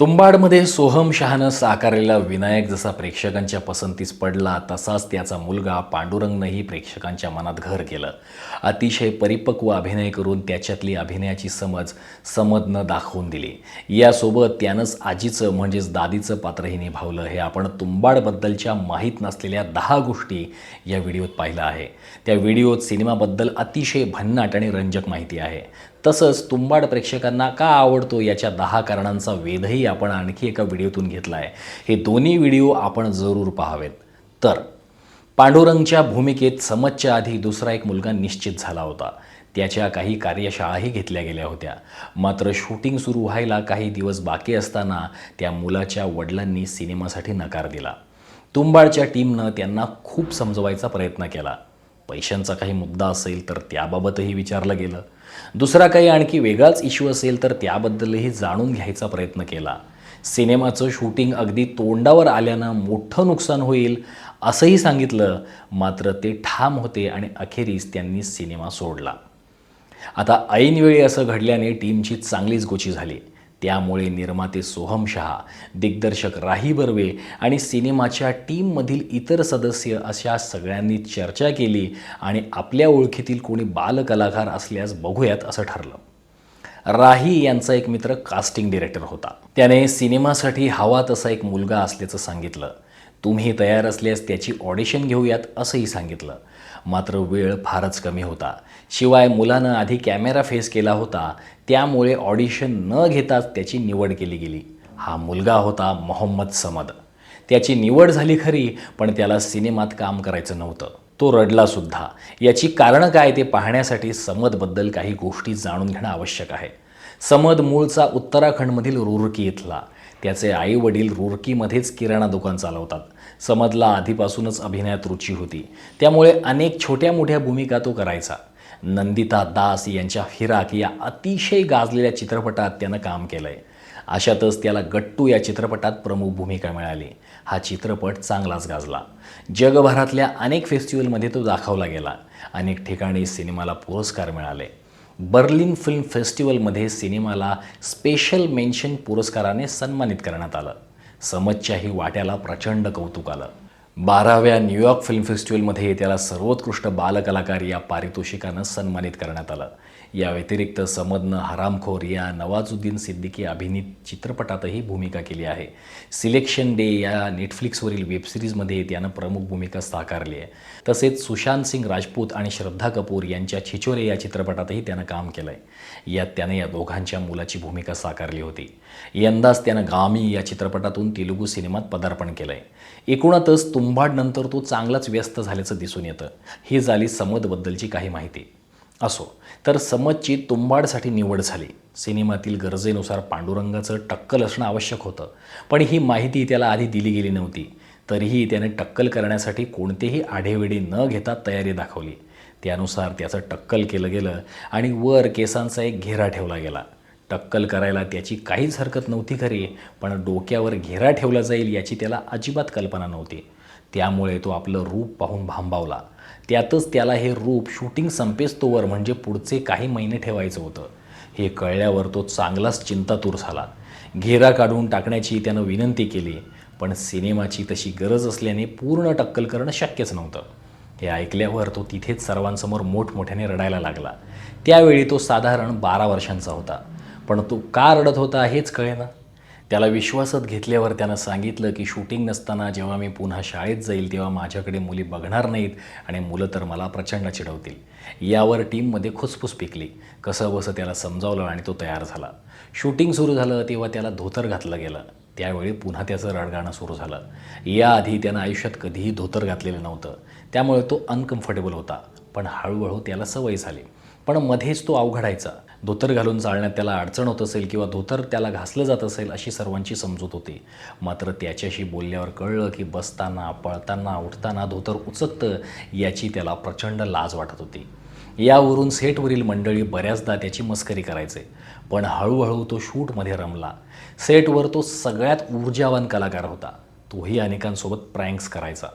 तुंबाडमध्ये सोहम शहानं साकारलेला विनायक जसा प्रेक्षकांच्या पसंतीस पडला तसाच त्याचा मुलगा पांडुरंगनंही प्रेक्षकांच्या मनात घर केलं. अतिशय परिपक्व अभिनय करून त्याच्यातली अभिनयाची समज समजनं दाखवून दिली. यासोबत त्यानंच आजीचं म्हणजेच दादीचं पात्रही निभावलं. हे आपण तुंबाडबद्दलच्या माहीत नसलेल्या दहा गोष्टी या व्हिडिओत पाहिलं आहे. त्या व्हिडिओत सिनेमाबद्दल अतिशय भन्नाट आणि रंजक माहिती आहे. तसंच तुंबाड प्रेक्षकांना का आवडतो याच्या दहा कारणांचा वेधही आपण आणखी एका व्हिडिओतून घेतला आहे हे दोन्ही व्हिडिओ आपण जरूर पाहावेत. तर पांडुरंगच्या भूमिकेत समजच्या आधी दुसरा एक मुलगा निश्चित झाला होता. त्याच्या काही कार्यशाळाही घेतल्या गेल्या होत्या. मात्र शूटिंग सुरू व्हायला काही दिवस बाकी असताना त्या मुलाच्या वडिलांनी सिनेमासाठी नकार दिला. तुंबाडच्या टीमनं त्यांना खूप समजवायचा प्रयत्न केला. पैशांचा काही मुद्दा असेल तर त्याबाबतही विचारलं गेलं. दुसरा काही आणखी वेगळाच इश्यू असेल तर त्याबद्दलही जाणून घ्यायचा प्रयत्न केला. सिनेमाचं शूटिंग अगदी तोंडावर आल्यानं मोठं नुकसान होईल असंही सांगितलं. मात्र ते ठाम होते आणि अखेरीस त्यांनी सिनेमा सोडला. आता ऐनवेळी असं घडल्याने टीमची चांगलीच गोची झाली. त्यामुळे निर्माते सोहम शहा दिग्दर्शक राही बर्वे आणि सिनेमाच्या टीममधील इतर सदस्य अशा सगळ्यांनी चर्चा केली आणि आपल्या ओळखीतील कोणी बालकलाकार असल्यास बघूयात असं ठरलं. राही यांचा एक मित्र कास्टिंग डिरेक्टर होता. त्याने सिनेमासाठी हवा तसा एक मुलगा असल्याचं सांगितलं. तुम्ही तयार असल्यास त्याची ऑडिशन घेऊयात असंही सांगितलं. मात्र वेळ फारच कमी होता. शिवाय मुलानं आधी कॅमेरा फेस केला होता त्यामुळे ऑडिशन न घेताच त्याची निवड केली गेली. हा मुलगा होता मोहम्मद समद. त्याची निवड झाली खरी पण त्याला सिनेमात काम करायचं नव्हतं. तो रडलासुद्धा याची कारणं काय ते पाहण्यासाठी समदबद्दल काही गोष्टी जाणून घेणं आवश्यक आहे. समद मूळचा उत्तराखंडमधील रुरकी इथला. त्याचे आई वडील रुरकीमध्येच किराणा दुकान चालवतात. समदला आधीपासूनच अभिनयात रुची होती. त्यामुळे अनेक छोट्या मोठ्या भूमिका तो करायचा. नंदिता दास यांच्या फिराक या अतिशय गाजलेल्या चित्रपटात त्यानं काम केलं आहे अशातच त्याला गट्टू या चित्रपटात प्रमुख भूमिका मिळाली. हा चित्रपट चांगलाच गाजला. जगभरातल्या अनेक फेस्टिवलमध्ये तो दाखवला गेला. अनेक ठिकाणी सिनेमाला पुरस्कार मिळाले. बर्लिन फिल्म फेस्टिवलमध्ये सिनेमाला स्पेशल मेन्शन पुरस्काराने सन्मानित करण्यात आलं. समजच्याही वाट्याला प्रचंड कौतुक आलं. बाराव्या न्यूयॉर्क फिल्म फेस्टिवलमध्ये त्याला सर्वोत्कृष्ट बालकलाकार या पारितोषिकानं सन्मानित करण्यात आलं. या व्यतिरिक्त समदनं हरामखोर या नवाजुद्दीन सिद्दीकी अभिनीत चित्रपटातही भूमिका केली आहे. सिलेक्शन डे या नेटफ्लिक्सवरील वेबसिरीजमध्ये त्यानं प्रमुख भूमिका साकारली आहे. तसेच सुशांत सिंग राजपूत आणि श्रद्धा कपूर यांच्या छिचोरे या चित्रपटातही त्यानं काम केलं आहे यात त्यानं या दोघांच्या मुलाची भूमिका साकारली होती. यंदाच त्यानं गामी या चित्रपटातून तेलुगू सिनेमात पदार्पण केलं आहे एकूणातच तुंबाडनंतर तो चांगलाच व्यस्त झाल्याचं दिसून येतं. ही झाली समदबद्दलची काही माहिती. असो. तर समजची तुंबाडसाठी निवड झाली. सिनेमातील गरजेनुसार पांडुरंगाचं टक्कल असणं आवश्यक होतं. पण ही माहिती त्याला आधी दिली गेली नव्हती. तरीही त्याने टक्कल करण्यासाठी कोणतेही आढेवेढे न घेता तयारी दाखवली. त्यानुसार त्याचं टक्कल केलं गेलं आणि वर केसांचा एक घेरा ठेवला गेला. टक्कल करायला त्याची काहीच हरकत नव्हती खरी पण डोक्यावर घेरा ठेवला जाईल याची त्याला अजिबात कल्पना नव्हती. त्यामुळे तो आपलं रूप पाहून भांबावला. त्यातच त्याला हे रूप शूटिंग संपेस्तोवर म्हणजे पुढचे काही महिने ठेवायचं होतं. हे कळल्यावर तो चांगलाच चिंतातूर झाला. घेरा काढून टाकण्याची त्यानं विनंती केली पण सिनेमाची तशी गरज असल्याने पूर्ण टक्कल करणं शक्यच नव्हतं. हे ऐकल्यावर तो तिथेच सर्वांसमोर मोठमोठ्याने रडायला लागला. त्यावेळी तो साधारण बारा वर्षांचा होता. पण तो का रडत होता हेच कळेना. त्याला विश्वासात घेतल्यावर त्यानं सांगितलं की शूटिंग नसताना जेव्हा मी पुन्हा शाळेत जाईल तेव्हा माझ्याकडे मुली बघणार नाहीत आणि मुलं तर मला प्रचंड चिडवतील. यावर टीममध्ये खुसफुस पिकली. कसं बसं त्याला समजावलं आणि तो तयार झाला. शूटिंग सुरू झालं तेव्हा त्याला धोतर घातलं गेलं. त्यावेळी पुन्हा त्याचं रडगाणं सुरू झालं. याआधी त्यानं आयुष्यात कधीही धोतर घातलेलं नव्हतं. त्यामुळे तो अनकम्फर्टेबल होता. पण हळूहळू त्याला सवय झाली. पण मध्येच तो अवघडायचा. धोतर घालून चालण्यात त्याला अडचण होत असेल किंवा धोतर त्याला घासलं जात असेल अशी सर्वांची समजूत होती. मात्र त्याच्याशी बोलल्यावर कळलं की बसताना पळताना उठताना धोतर उचकतं याची त्याला प्रचंड लाज वाटत होती. यावरून सेटवरील मंडळी बऱ्याचदा त्याची मस्करी करायचे. पण हळूहळू तो शूटमध्ये रमला. सेटवर तो सगळ्यात ऊर्जावान कलाकार होता. तोही अनेकांसोबत प्रँक्स करायचा.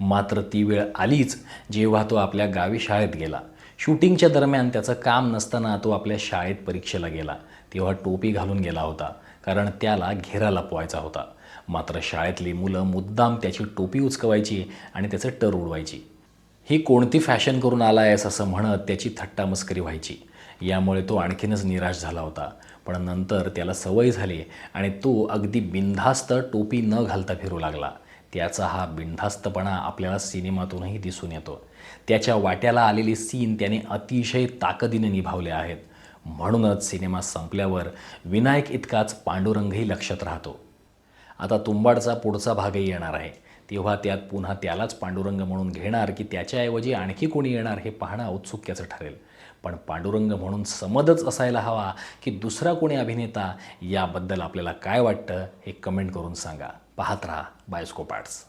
मात्र ती वेळ आलीच जेव्हा तो आपल्या गावी शाळेत गेला. शूटिंगच्या दरम्यान त्याचं काम नसताना तो आपल्या शाळेत परीक्षेला गेला. तेव्हा टोपी घालून गेला होता कारण त्याला घेरा लपवायचा होता. मात्र शाळेतली मुलं मुद्दाम त्याची टोपी उचकवायची आणि त्याचं टर उडवायची. ही कोणती फॅशन करून आला आहेस असं म्हणत त्याची थट्टामस्करी व्हायची. यामुळे तो आणखीनच निराश झाला होता. पण नंतर त्याला सवय झाली आणि तो अगदी बिनधास्त टोपी न घालता फिरू लागला. त्याचा हा बिनधास्तपणा आपल्याला सिनेमातूनही दिसून येतो. त्याच्या वाट्याला आलेले सीन त्याने अतिशय ताकदीने निभावले आहेत. म्हणूनच सिनेमा संपल्यावर विनायक इतकाच पांडुरंगही लक्षात राहतो. आता तुंबाडचा पुढचा भागही येणार आहे. तेव्हा त्यात पुन्हा त्यालाच पांडुरंग म्हणून घेणार की त्याच्याऐवजी आणखी कोणी येणार हे पाहणं औत्सुक्याचं ठरेल. पण पांडुरंग म्हणून समदच असायला हवा की दुसरा कोणी अभिनेता याबद्दल आपल्याला काय वाटतं हे कमेंट करून सांगा. पाहत राहा बायोस्कोप आर्ट्स.